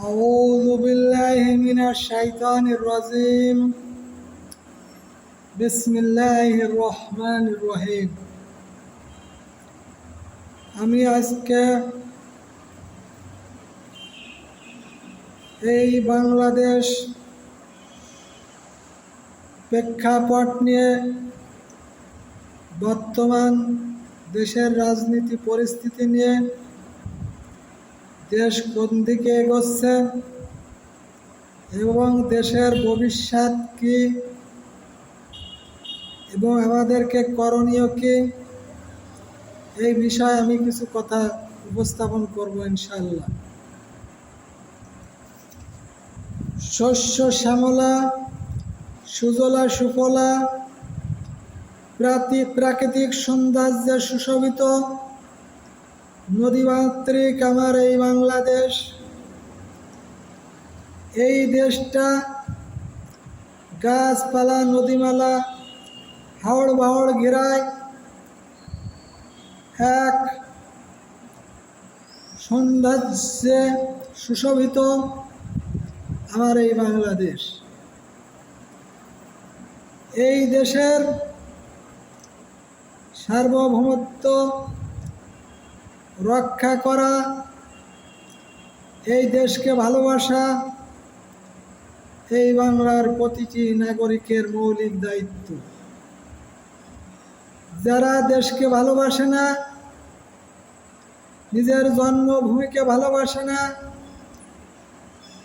أعوذ بالله من الشيطان الرجيم بسم الله الرحمن الرحيم আমি আজকে এই বাংলাদেশ প্রেক্ষাপট নিয়ে বর্তমান দেশের রাজনীতি পরিস্থিতি নিয়ে দেশ কোন দিকে এগোচ্ছে? এবং দেশের ভবিষ্যৎ কি? এবং আমাদেরকে করণীয় কি? এই বিষয়ে আমি কিছু কথা উপস্থাপন করব ইনশাল্লাহ শস্য শ্যামলা, সুজলা সুফলা প্রাকৃতিক সৌন্দর্যে সুশোভিত নদীমাতৃক আমার এই বাংলাদেশ। এই দেশটা গাছপালা, নদীমালা, হাওড় বাহড় ঘেরায় এক সৌন্দর্যে সুশোভিত আমার এই বাংলাদেশ। এই দেশের সার্বভৌমত্ব রক্ষা করা, এই দেশকে ভালোবাসা, এই বাংলার প্রতিটি নাগরিকের মৌলিক দায়িত্ব। যারা দেশকে ভালোবাসে না, নিজের জন্মভূমিকে ভালোবাসে না,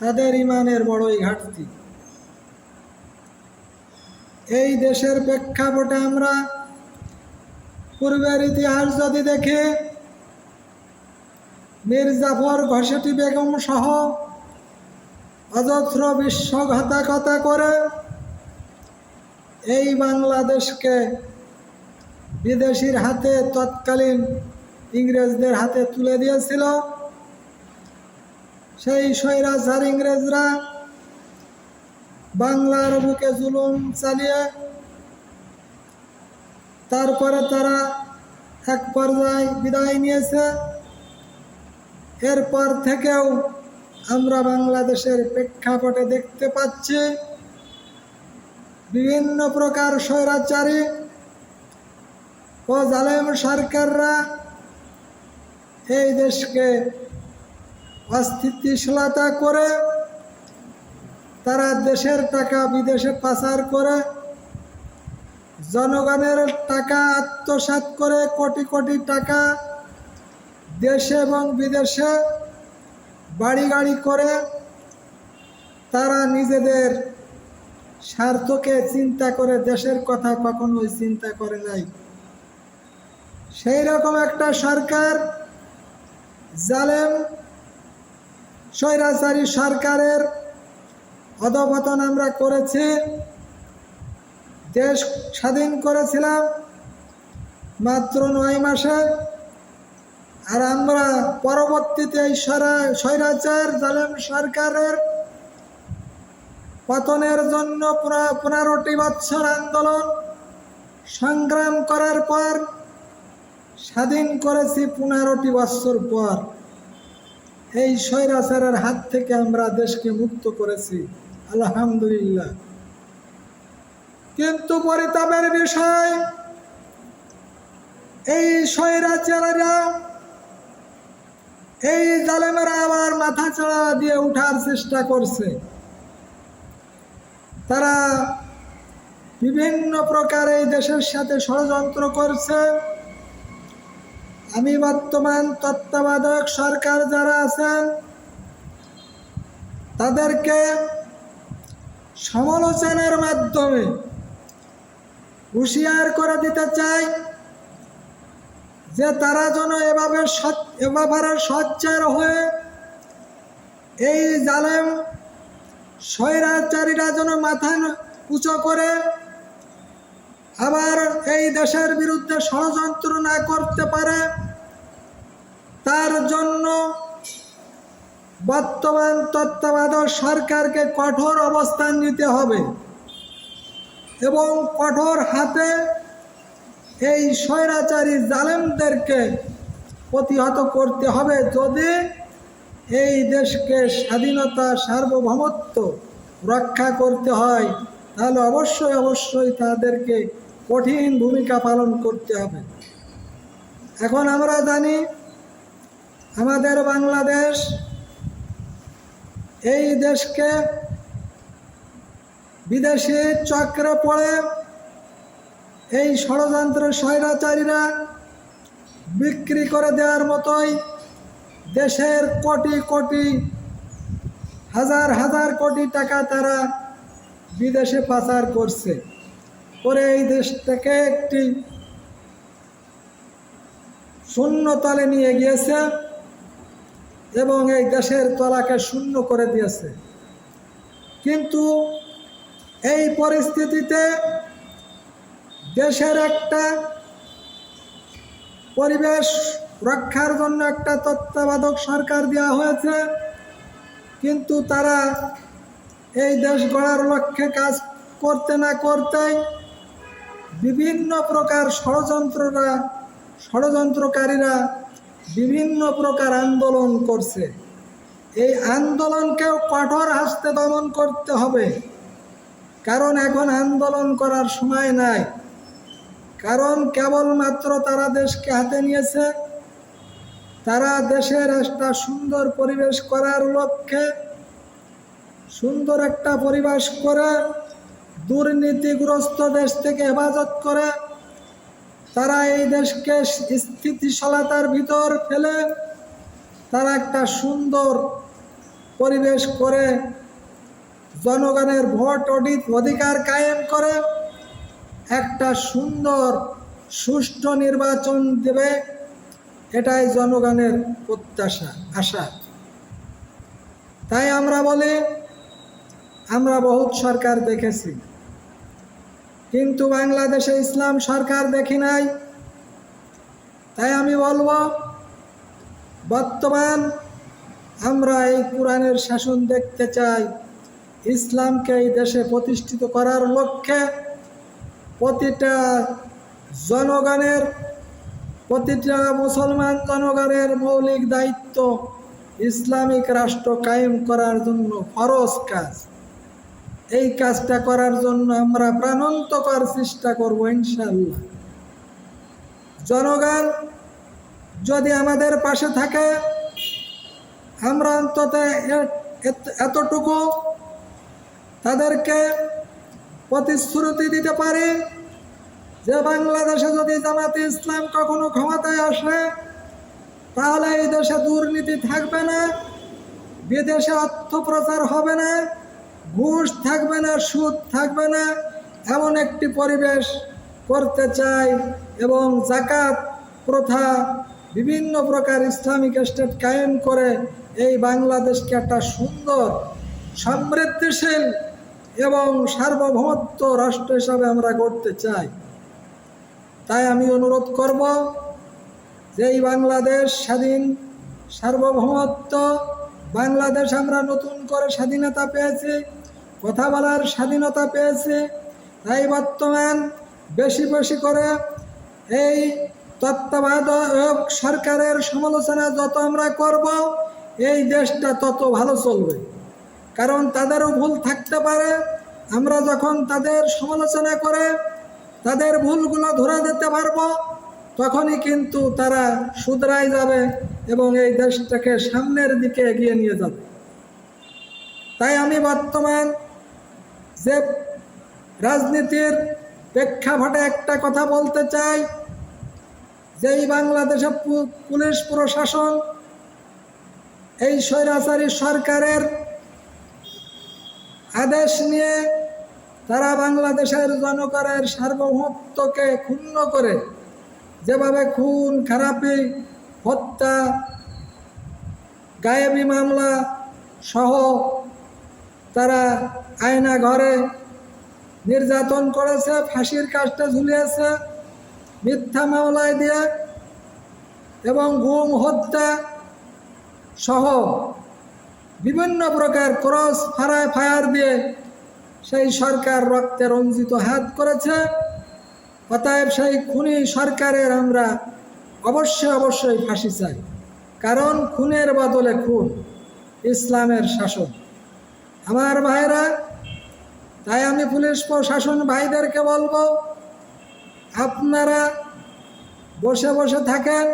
তাদের ইমানের বড়ই ঘাটতি। এই দেশের প্রেক্ষাপটে আমরা পূর্বের ইতিহাস যদি দেখে মীর জাফর ঘসেটি বেগম সহ অজস্র বিশ্বঘাতকতা করে এই বাংলাদেশকে বিদেশির হাতে তৎকালীন ইংরেজদের হাতে তুলে দিয়েছিল। সেই স্বৈরাচার ইংরেজরা বাংলার বুকে জুলুম চালিয়ে তারপরে তারা এক পর্যায়ে বিদায় নিয়েছে। এরপর থেকেও আমরা বাংলাদেশের প্রেক্ষাপটে দেখতে পাচ্ছি বিভিন্ন প্রকার স্বৈরাচারী ও জালেম সরকাররা এই দেশকে অস্থিতিশীলতা করে, তারা দেশের টাকা বিদেশে পাচার করে, জনগণের টাকা আত্মসাৎ করে, কোটি কোটি টাকা দেশে এবং বিদেশে বাড়ি গাড়ি করে তারা নিজেদের স্বার্থকে চিন্তা করে দেশের কথা কখনোই চিন্তা করে নাই। সেই রকম একটা সরকার, জালেম, স্বৈরাচারী সরকারের অধপতন আমরা করেছি, দেশ স্বাধীন করেছিলাম মাত্র নয় মাসে। আর আমরা পরবর্তীতে এই স্বৈরাচার, জালেম সরকারের পতনের জন্য পনেরোটি বৎসর আন্দোলন সংগ্রাম করার পর, স্বাধীন করেছি পনেরোটি বৎসর পর। এই স্বৈরাচারের হাত থেকে আমরা দেশকে মুক্ত করেছি, আলহামদুলিল্লাহ। কিন্তু পরিতাপের বিষয়, এই স্বৈরাচারেরা এই জালেমেরা আবার মাথা চড়া দিয়ে উঠার চেষ্টা করছে। তারা বিভিন্ন প্রকারে দেশের সাথে ষড়যন্ত্র করছে। আমি বর্তমান তত্ত্বাবধায়ক সরকার যারা আছেন, তাদেরকে সমালোচনার মাধ্যমে হুঁশিয়ার করে দিতে চাই। যে তারা যেন এভাবে এভাবে সচ্চার হয়ে এই জালেম স্বৈরাচারীরা যেন মাথা উঁচু করে আবার এই দেশের বিরুদ্ধে ষড়যন্ত্র না করতে পারে, তার জন্য বর্তমান তত্ত্বাবধায়ক সরকারকে কঠোর অবস্থান নিতে হবে এবং কঠোর হাতে এই স্বৈরাচারী জালেমদেরকে প্রতিহত করতে হবে যদি এই দেশকে স্বাধীনতা, সার্বভৌমত্ব রক্ষা করতে হয়, তাহলে অবশ্যই অবশ্যই তাদেরকে কঠিন ভূমিকা পালন করতে হবে। এখন আমরা জানি আমাদের বাংলাদেশ এই দেশকে বিদেশি চক্রে পড়ে এই ষড়যন্ত্র স্বৈরাচারীরা বিক্রি করে দেওয়ার মতোই দেশের কোটি কোটি, হাজার হাজার কোটি টাকা তারা বিদেশে পাচার করছে। করে এই দেশটাকে একটি শূন্যতলে নিয়ে গিয়েছে এবং এই দেশের তলাকে শূন্য করে দিয়েছে। কিন্তু এই পরিস্থিতিতে দেশের একটা পরিবেশ রক্ষার জন্য একটা তত্ত্বাবধায়ক সরকার দেওয়া হয়েছে, কিন্তু তারা এই দেশ গড়ার লক্ষ্যে কাজ করতে না করতেই বিভিন্ন প্রকার ষড়যন্ত্ররা, ষড়যন্ত্রকারীরা বিভিন্ন প্রকার আন্দোলন করছে। এই আন্দোলনকেও কঠোর হাসতে দমন করতে হবে, কারণ এখন আন্দোলন করার সময় নাই। কারণ কেবলমাত্র তারা দেশকে হাতে নিয়েছে, তারা দেশের একটা সুন্দর পরিবেশ করার লক্ষ্যে সুন্দর একটা পরিবেশ করে, দুর্নীতিগ্রস্ত দেশ থেকে হেফাজত করে, তারা এই দেশকে স্থিতিশীলতার ভিতর ফেলে, তারা একটা সুন্দর পরিবেশ করে জনগণের ভোট অধিকার কায়েম করে। একটা সুন্দর, সুষ্ঠু নির্বাচন দেবে, এটাই জনগণের প্রত্যাশা, আশা। তাই আমরা বলি, আমরা বহুত সরকার দেখেছি। কিন্তু বাংলাদেশে ইসলাম সরকার দেখি নাই। তাই আমি বলব, বর্তমান আমরা এই কোরআনের শাসন দেখতে চাই। ইসলামকে এই দেশে প্রতিষ্ঠিত করার লক্ষ্যে প্রতিটা জনগণের, প্রতিটা মুসলমান জনগণের মৌলিক দায়িত্ব ইসলামিক রাষ্ট্র কায়েম করার জন্য ফরজ কাজ। এই কাজটা করার জন্য আমরা প্রাণান্তকর চেষ্টা করব ইনশাল্লাহ জনগণ যদি আমাদের পাশে থাকে, আমরা অন্তত এতটুকু তাদেরকে প্রতিশ্রুতি দিতে পারি যে বাংলাদেশে যদি জামাতে ইসলাম কখনো ক্ষমতায় আসে, তাহলে এই দেশে দুর্নীতি থাকবে না, বিদেশে অর্থ প্রচার হবে না, ঘুষ থাকবে না, সুদ থাকবে না, এমন একটি পরিবেশ করতে চাই এবং জাকাত প্রথা বিভিন্ন প্রকার ইসলামিক স্টেট কায়েম করে এই বাংলাদেশকে একটা সুন্দর, সমৃদ্ধিশীল এবং সার্বভৌমত্ব রাষ্ট্র হিসাবে আমরা গড়তে চাই। তাই আমি অনুরোধ করব যে এই বাংলাদেশ স্বাধীন, সার্বভৌমত্ব, বাংলাদেশ আমরা নতুন করে স্বাধীনতা পেয়েছি, কথা বলার স্বাধীনতা পেয়েছি, তাই বর্তমান বেশি বেশি করে এই তত্ত্বাবধায়ক সরকারের সমালোচনা যত আমরা করব, এই দেশটা তত ভালো চলবে। কারণ তাদেরও ভুল থাকতে পারে। আমরা যখন তাদের সমালোচনা করে তাদের ভুলগুলো ধরে দিতে পারব, তখনই কিন্তু তারা শুধরাই যাবে এবং এই দেশটাকে সামনের দিকে এগিয়ে নিয়ে যাবে। তাই আমি বর্তমান যে রাজনীতির প্রেক্ষাপটে একটা কথা বলতে চাই, যে এই বাংলাদেশে পুলিশ প্রশাসন, এই স্বৈরাচারী সরকারের আদেশ নিয়ে তারা বাংলাদেশের জনগণের সার্বভৌমত্বকে ক্ষুণ্ণ করে যেভাবে খুন, খারাপি, হত্যা, গায়েবী মামলা সহ তারা আয়না ঘরে নির্যাতন করেছে, ফাঁসির কাজটা ঝুলিয়েছে, মিথ্যা মামলায় দিয়ে এবং গুম, হত্যা সহ বিভিন্ন প্রকার ক্রস ফারায় ফায়ার দিয়ে সেই সরকার রক্তে রঞ্জিত হাত করেছে। অতএব সেই খুনি সরকারের আমরা অবশ্যই অবশ্যই ফাঁসি চাই। কারণ খুনের বদলে খুন ইসলামের শাসন। আমার ভাইরা, তাই আমি পুলিশ প্রশাসন ভাইদেরকে বলব, আপনারা বসে বসে থাকেন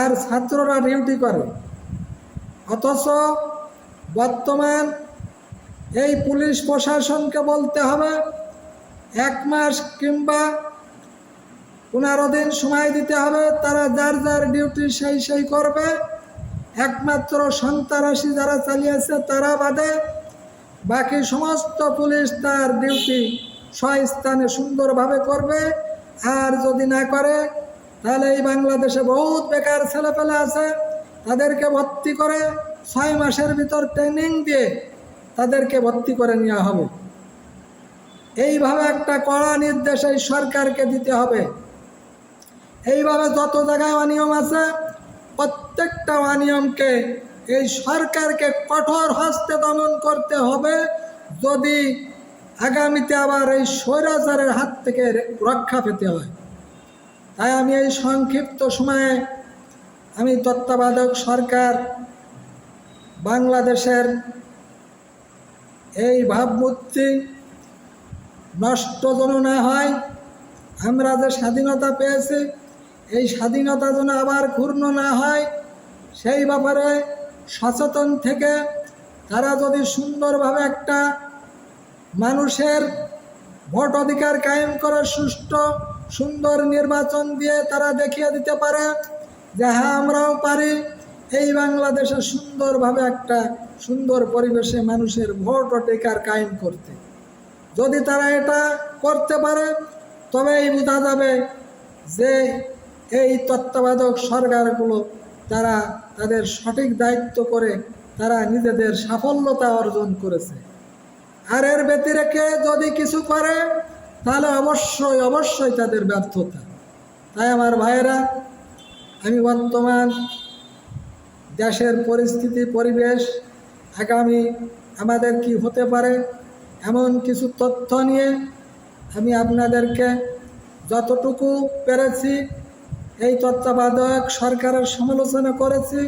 আর ছাত্ররা ডিউটি করে। অথচ বর্তমান এই পুলিশ প্রশাসনকে বলতে হবে, এক মাস কিংবা পনেরো দিন সময় দিতে হবে, তারা যার যার ডিউটি সেই সেই করবে। একমাত্র সন্ত্রাসী যারা চালিয়েছে তারা বাদে বাকি সমস্ত পুলিশ তার ডিউটি স্বস্থানে সুন্দরভাবে করবে। আর যদি না করে, তাহলে এই বাংলাদেশে বহুত বেকার ছেলেপেলে আছে, তাদেরকে ভর্তি করে ছয় মাসের ভিতর ট্রেনিং দিয়ে তাদেরকে ভর্তি করে নেওয়া হবে। এইভাবে একটা কড়া নির্দেশ এই সরকারকে দিতে হবে। এইভাবে যত জায়গায় অনিয়ম আছে, প্রত্যেকটা অনিয়মকে এই সরকারকে কঠোর হস্তে দমন করতে হবে। যদি আগামীতে আবার এই স্বৈরাচারের হাত থেকে রক্ষা পেতে হয়। তাই আমি এই সংক্ষিপ্ত সময়ে আমি তত্ত্বাবধায়ক সরকার বাংলাদেশের এই ভাবমূর্তি নষ্ট যেন না হয়, আমরা যে স্বাধীনতা পেয়েছি, এই স্বাধীনতা যেন আবার ক্ষুণ্ণ না হয়, সেই ব্যাপারে সচেতন থেকে তারা যদি সুন্দরভাবে একটা মানুষের ভোট অধিকার কায়েম করে, সুষ্ঠু, সুন্দর নির্বাচন দিয়ে তারা দেখিয়ে দিতে পারে যে হ্যাঁ আমরাও পারি। এই বাংলাদেশে সুন্দরভাবে একটা সুন্দর পরিবেশে মানুষের ভোট অধিকার কায়েম করতে। যদি তারা এটা করতে পারে, তবেই বোঝা যাবে যে এই তত্ত্বাবধায়ক সরকারগুলো তারা তাদের সঠিক দায়িত্ব করে তারা নিজেদের সাফল্যতা অর্জন করেছে। আর এর ব্যতিরেকে যদি কিছু করে, তাহলে অবশ্যই অবশ্যই তাদের ব্যর্থতা। তাই আমার ভাইয়েরা, আমি বর্তমান দেশের পরিস্থিতি, পরিবেশ আগামী আমাদের কি হতে পারে, এমন কিছু তথ্য নিয়ে আমি আপনাদেরকে যতটুকু পেরেছি এই তত্ত্বাবধায়ক সরকারের সমালোচনা করেছি।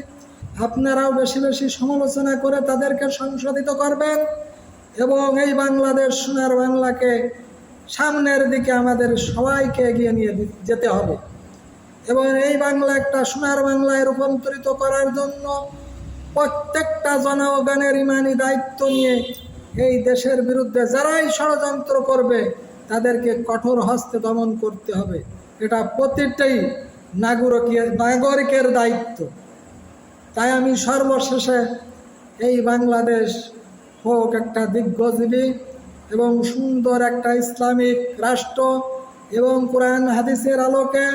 আপনারাও বেশি বেশি সমালোচনা করে তাদেরকে সংশোধিত করবেন এবং এই বাংলাদেশ সোনার বাংলাকে সামনের দিকে আমাদের সবাইকে এগিয়ে নিয়ে যেতে হবে। এবং এই বাংলা একটা সোনার বাংলায় রূপান্তরিত করার জন্য প্রত্যেকটা জনগণের ইমানি দায়িত্ব নিয়ে এই দেশের বিরুদ্ধে যারাই ষড়যন্ত্র করবে, তাদেরকে কঠোর হস্তে দমন করতে হবে। এটা প্রতিটাই নাগরিকের নাগরিকের দায়িত্ব। তাই আমি সর্বশেষে এই বাংলাদেশ হোক একটা দিগ্গজীবী এবং সুন্দর একটা ইসলামিক রাষ্ট্র এবং কোরআন হাদিসের আলোকে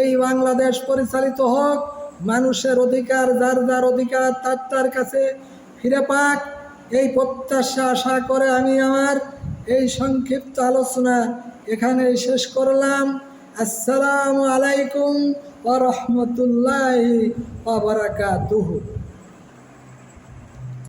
এই বাংলাদেশ পরিচালিত হোক, মানুষের অধিকার, যার যার অধিকার, তার তার কাছে ফিরে পাক। এই প্রত্যাশা, আশা করে আমি আমার এই সংক্ষিপ্ত আলোচনা এখানে শেষ করলাম। আসসালামু আলাইকুম ওয়া রাহমাতুল্লাহি ওয়া বারাকাতুহু।